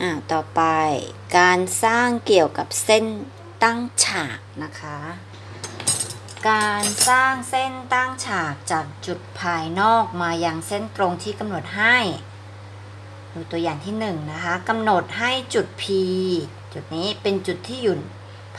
อ่าต่อไปการสร้างเกี่ยวกับเส้นตั้งฉากนะคะ การสร้างเส้นตั้งฉากจากจุดภายนอกมายังเส้นตรงที่กำหนดให้ดูตัวอย่างที่หนึ่งนะคะกำหนดให้จุด P จุดนี้เป็นจุดที่อยู่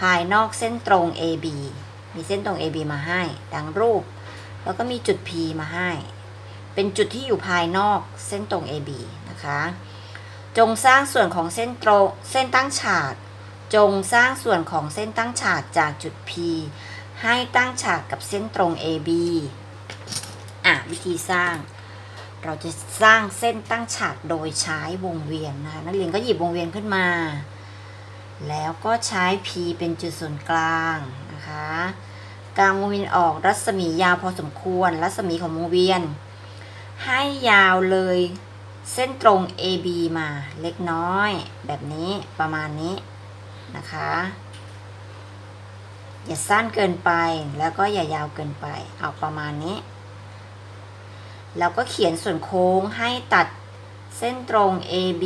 ภายนอกเส้นตรง AB มีเส้นตรง AB มาให้ ดังรูป แล้วก็มีจุด P มาให้ เป็นจุดที่อยู่ภายนอกเส้นตรง AB นะคะ จงสร้างส่วนของเส้นตรงเส้นตั้งฉากจงสร้างส่วนของเส้นตั้งฉากจากจุด P ให้ตั้งฉากกับเส้นตรง AB อะวิธีสร้าง เราจะสร้างเส้นตั้งฉากโดยใช้วงเวียนนะคะนักเรียนก็หยิบวงเวียนขึ้นมา แล้วก็ใช้ P เป็นจุดศูนย์กลางนะคะกลางวงเวียนออกรัศมียาวพอสมควร รัศมีของวงเวียน ให้ยาวเลย เส้นตรง AB มาเล็กน้อย แบบนี้ประมาณนี้นะคะ อย่าสั้นเกินไปแล้วก็อย่ายาวเกินไป เอาประมาณนี้ แล้วก็เขียนส่วนโค้งให้ตัดเส้นตรง AB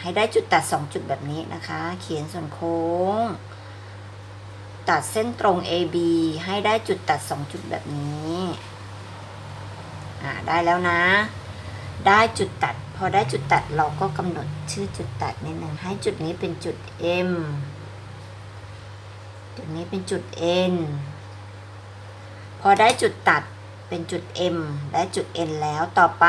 ให้ได้จุดตัด 2 จุดแบบนี้นะคะ เขียนส่วนโค้ง ตัดเส้นตรง AB ให้ได้จุดตัด 2 จุดแบบนี้ อ่าได้แล้วนะ ได้จุดตัด พอได้จุดตัดเราก็กำหนดชื่อจุดตัดนิดนึงให้จุดนี้เป็นจุด M จุดนี้เป็นจุด N พอได้จุดตัดเป็นจุด M ได้จุด N แล้วต่อไป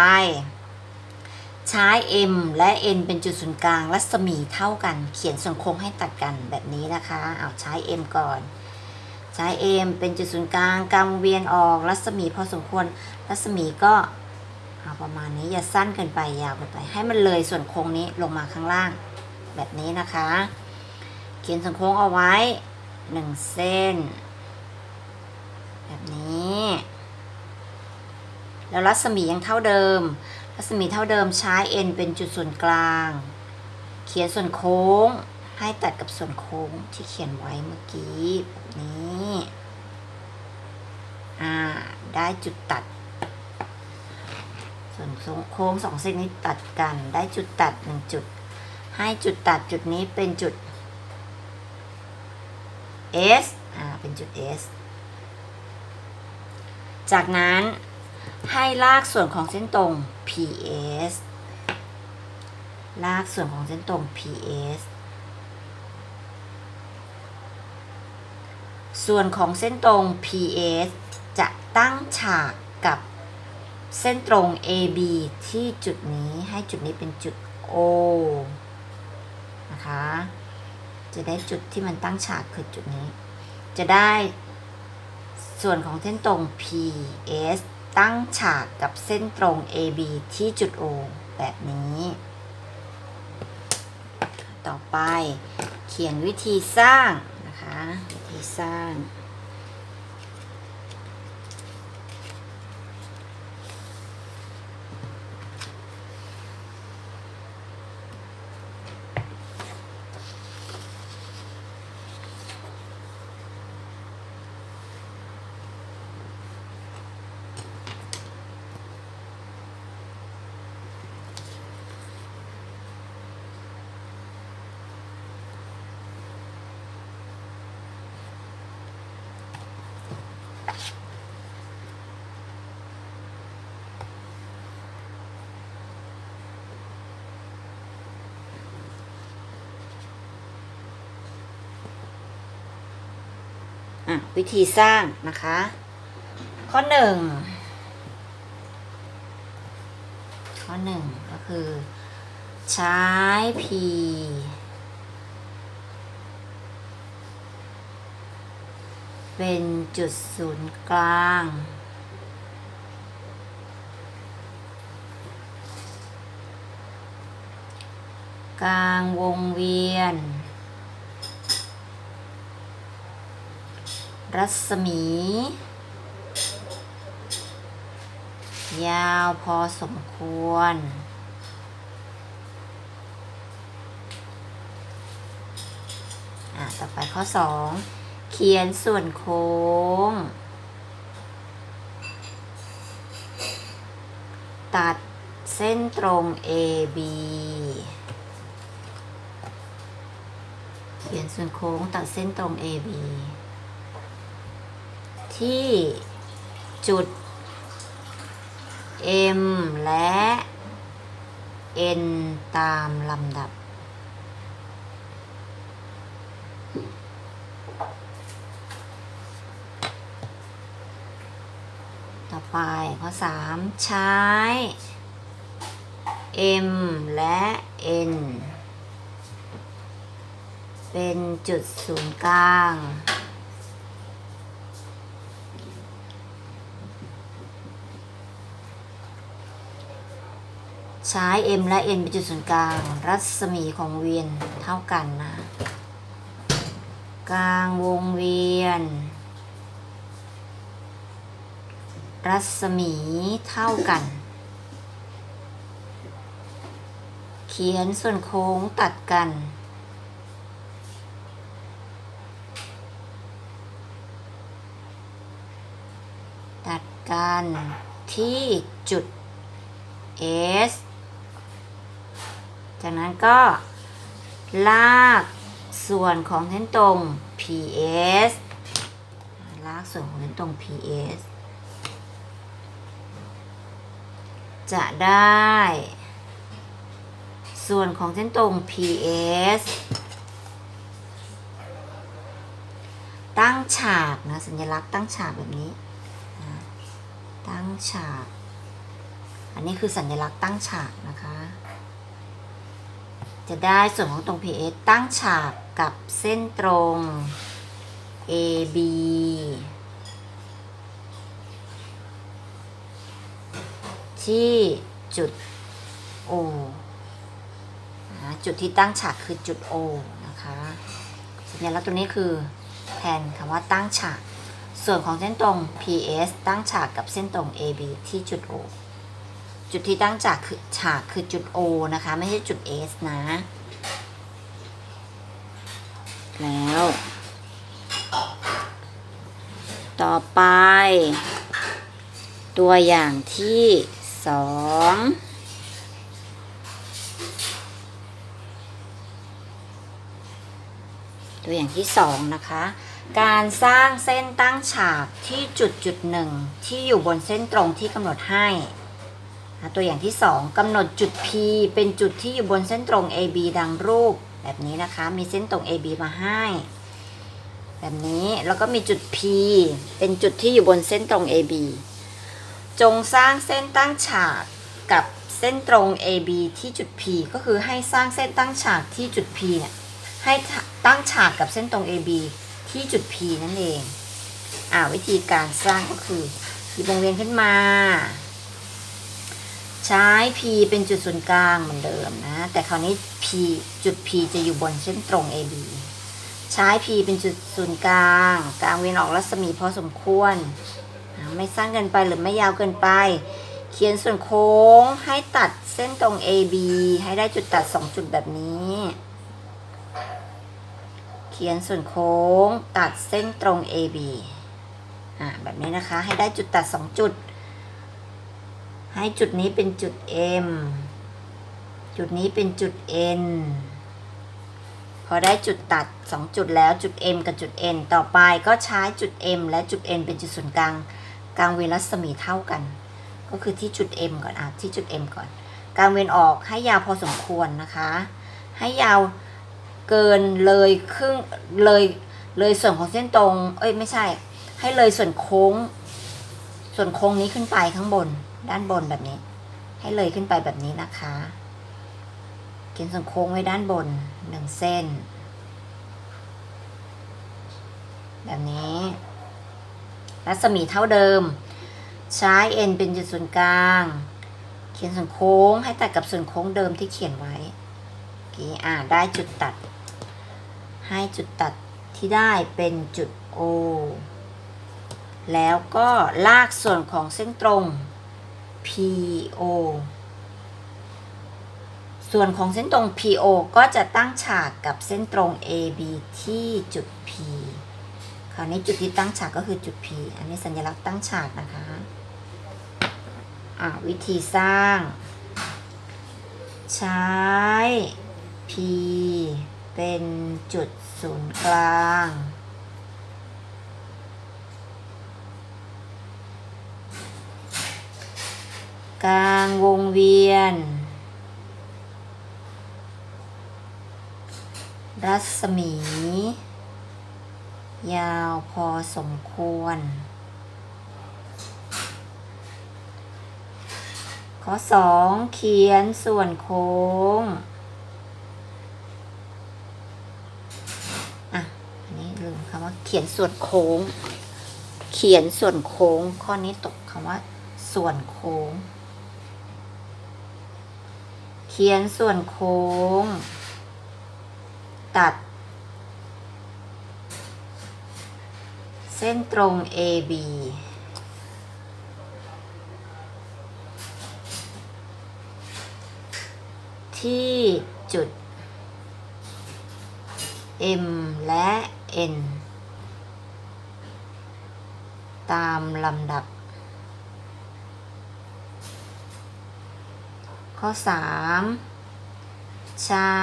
ใช้ M และ N เป็นจุดศูนย์กลางรัศมีเท่ากัน เขียนส่วนโค้งให้ตัดกันแบบนี้นะคะ เอาใช้ M ก่อน ใช้ M เป็นจุดศูนย์กลางกำเวียนออกรัศมีพอสมควร รัศมีก็เอาประมาณนี้อย่าสั้นเกินไปยาวเกินไป ให้มันเลยส่วนโค้งนี้ลงมาข้างล่าง แบบนี้นะคะ เขียนส่วนโค้งเอาไว้หนึ่งเส้น แบบนี้ แล้วรัศมียังเท่าเดิม รัศมีเท่าเดิมใช้ n เป็นจุดส่วนกลาง เขียนส่วนโค้ง ให้ตัดกับส่วนโค้งที่เขียนไว้เมื่อกี้แบบนี้อ่าได้จุดตัด ส่วนโค้งสองเส้นนี้ตัดกัน ได้จุดตัดหนึ่งจุด ให้จุดตัดจุดนี้เป็นจุด S อ่าเป็นจุด S จากนั้นให้ลากส่วนของเส้นตรง PS ลากส่วนของเส้นตรง PS ส่วนของเส้นตรง PS จะตั้งฉากกับเส้นตรง AB ที่จุดนี้ให้จุดนี้เป็นจุด O นะคะ จะได้จุดที่มันตั้งฉากคือจุดนี้ จะได้ส่วนของเส้นตรง PS ตั้งฉากกับเส้นตรง AB ที่จุด O แบบนี้ ต่อไปเขียนวิธีสร้าง นะ อะวิธีสร้างนะคะ ข้อหนึ่งข้อหนึ่งก็คือ ใช้ P เป็นจุดศูนย์กลาง กลางวงเวียน รัศมี ยาวพอสมควร อะ ต่อไปข้อ2เขียนส่วนโค้ง ตัดเส้นตรง AB เขียนส่วนโค้งตัดเส้นตรง AB ที่จุด M และ N ตามลำดับ ต่อไปข้อ 3 ใช้ M และ N เป็นจุดศูนย์กลาง ใช้ M และ N เป็นจุดศูนย์กลาง รัศมีของเวียนเท่ากันนะ กลางวงเวียน รัศมีเท่ากัน เขียนส่วนโค้งตัดกัน ตัดกันที่จุด S จากนั้นก็ลากส่วนของเส้นตรง PS ลากส่วนของเส้นตรง PS จะได้ส่วนของเส้นตรง PS ตั้งฉากนะสัญลักษณ์ตั้งฉากแบบนี้ ตั้งฉาก อันนี้คือสัญลักษณ์ตั้งฉากนะคะ จะได้ส่วนของตรง PS ตั้งฉากกับเส้นตรง AB ที่จุด O จุดที่ตั้งฉากคือจุด O นะคะสัญลักษณ์ตัวนี้คือแทนคำว่าตั้งฉาก ส่วนของเส้นตรง PS ตั้งฉากกับเส้นตรง AB ที่จุด O จุดที่ตั้งฉากคือฉากคือจุด O นะคะ ไม่ใช่จุด S นะ แล้ว ต่อไป ตัวอย่างที่สองตัวอย่างที่สองนะคะ การสร้างเส้นตั้งฉากที่จุดจุดหนึ่งที่อยู่บนเส้นตรงที่กำหนดให้ ตัวอย่างที่สองกำหนดจุด P เป็นจุดที่อยู่บนเส้นตรง AB ดังรูป แบบนี้นะคะ มีเส้นตรง AB มาให้ แบบนี้แล้วก็มีจุด P เป็นจุดที่อยู่บนเส้นตรง AB จงสร้างเส้นตั้งฉากกับเส้นตรง AB ที่จุด P ก็คือให้สร้างเส้นตั้งฉากที่จุด P เนี่ยให้ตั้งฉากกับเส้นตรง AB ที่จุด P นั่นเอง อ่าวิธีการสร้างก็คือหยิบวงเวียนขึ้นมา ใช้ P เป็นจุดศูนย์กลางเหมือนเดิมนะ แต่คราวนี้ P จุด P จะอยู่บนเส้นตรง AB ใช้ P เป็นจุดศูนย์กลาง กลางเวียนออกรัศมีพอสมควร ไม่สั้นเกินไปหรือไม่ยาวเกินไป เขียนส่วนโค้งให้ตัดเส้นตรง AB ให้ได้จุดตัด 2 จุดแบบนี้ เขียนส่วนโค้งตัดเส้นตรง AB อ่าแบบนี้นะคะ ให้ได้จุดตัด 2 จุด ให้จุดนี้เป็นจุด M จุดนี้เป็นจุด N พอได้จุดตัด 2 จุดแล้วจุด M กับจุด N ต่อไปก็ใช้จุด M และจุด N เป็นจุดศูนย์กลางกลางเวรัศมีเท่ากัน ก็คือที่จุด M ก่อนอะที่จุด M ก่อน กลางเวรออกให้ยาวพอสมควรนะคะ ให้ยาวเกินเลยครึ่งเลยเลยส่วนของเส้นตรง เอ้ยไม่ใช่ ให้เลยส่วนโค้ง ส่วนโค้งนี้ขึ้นไปข้างบน ด้านบนแบบนี้ ให้เลยขึ้นไปแบบนี้นะคะเขียนส่วนโค้งไว้ด้านบนหนึ่งเส้น แบบนี้ รัศมีเท่าเดิม ใช้ n เป็นจุดศูนย์กลาง เขียนส่วนโค้งให้ตัดกับส่วนโค้งเดิมที่เขียนไว้โอเคอ่าได้จุดตัด ให้จุดตัดที่ได้เป็นจุด O แล้วก็ลากส่วนของเส้นตรง PO ส่วนของเส้นตรง PO ก็จะตั้งฉากกับเส้นตรง AB ที่จุด P คราวนี้จุดที่ตั้งฉากก็คือจุด P อันนี้สัญลักษณ์ตั้งฉากนะคะอ่าวิธีสร้าง ใช้ P เป็นจุดศูนย์กลาง กลางวงเวียน รัศมี ยาวพอสมควร ข้อสองเขียนส่วนโค้งอะอันนี้ลืมคำว่าเขียนส่วนโค้ง เขียนส่วนโค้งข้อนี้ตกคำว่าส่วนโค้ง เขียนส่วนโค้ง ตัด เส้นตรง AB ที่จุด M และ N ตามลำดับ ข้อ 3 ใช้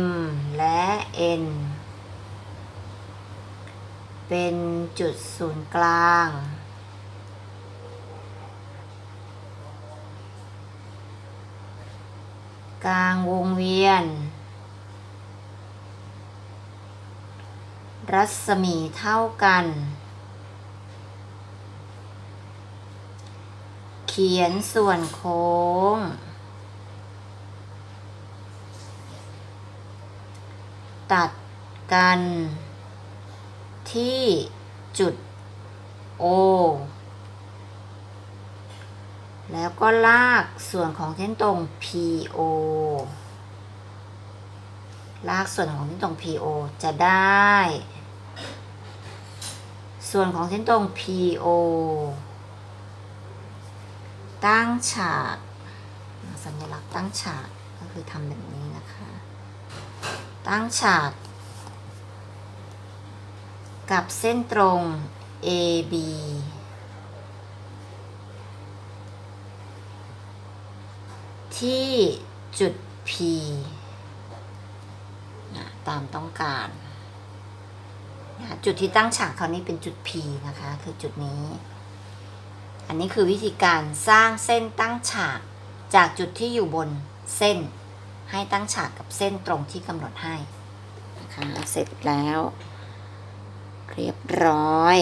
M และ N เป็นจุดศูนย์กลาง กลางวงเวียน รัศมีเท่ากัน เขียนส่วนโค้ง ตัดกัน ที่จุด O แล้วก็ลากส่วนของเส้นตรง PO ลากส่วนของเส้นตรง PO จะได้ ส่วนของเส้นตรง PO ตั้งฉาก สัญลักษณ์ตั้งฉากก็คือทำแบบนี้ ตั้งฉากกับเส้นตรง AB ที่จุด P นะตามต้องการนะจุดที่ตั้งฉากเขาวนี้เป็นจุด P นะคะ คือจุดนี้ อันนี้คือวิธีการสร้างเส้นตั้งฉากจากจุดที่อยู่บนเส้น ให้ตั้งฉากกับเส้นตรงที่กำหนดให้นะคะเสร็จแล้ว เรียบร้อย